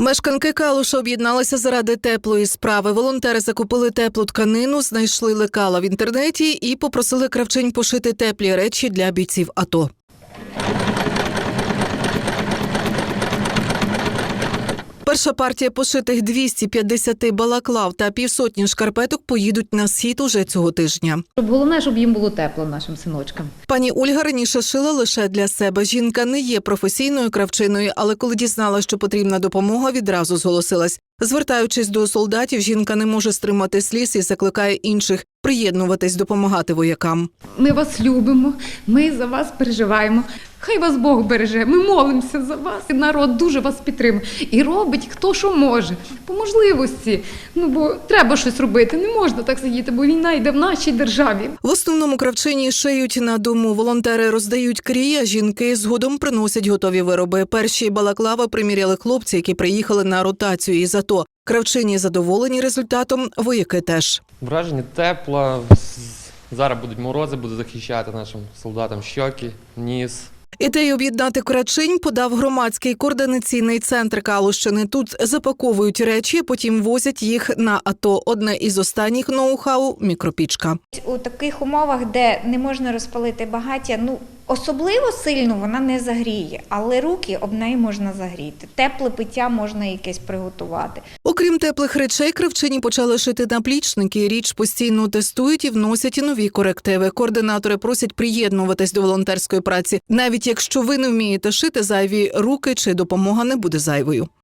Мешканки Калуша об'єдналися заради теплої справи. Волонтери закупили теплу тканину, знайшли лекала в інтернеті і попросили кравчинь пошити теплі речі для бійців АТО. Перша партія пошитих 250 балаклав та півсотні шкарпеток поїдуть на схід уже цього тижня. Щоб головне, щоб їм було тепло нашим синочкам. Пані Ольга раніше шила лише для себе. Жінка не є професійною кравчиною, але коли дізнала, що потрібна допомога, відразу зголосилась. Звертаючись до солдатів, жінка не може стримати сліз і закликає інших приєднуватись, допомагати воякам. Ми вас любимо, ми за вас переживаємо. Хай вас Бог береже. Ми молимося за вас. І народ дуже вас підтримує. І робить хто що може. По можливості. Ну бо треба щось робити. Не можна так сидіти, бо війна йде в нашій державі. В основному кравчині шиють на дому. Волонтери роздають крія. Жінки згодом приносять готові вироби. Перші балаклави приміряли хлопці, які приїхали на ротацію із АТО. Кравчині задоволені результатом. Вояки теж. Враження тепло. Зараз будуть морози, буду захищати нашим солдатам щоки, ніс. Ідею об'єднати кравчинь подав громадський координаційний центр Калущини. Тут запаковують речі, потім возять їх на АТО. Одне із останніх ноу-хау мікропічка. У таких умовах, де не можна розпалити багаття, ну особливо сильно вона не загріє, але руки об неї можна загріти. Тепле пиття можна якесь приготувати. Окрім теплих речей, кравчині почали шити наплічники. Річ постійно тестують і вносять і нові корективи. Координатори просять приєднуватись до волонтерської праці, навіть якщо ви не вмієте шити зайві руки чи допомога не буде зайвою.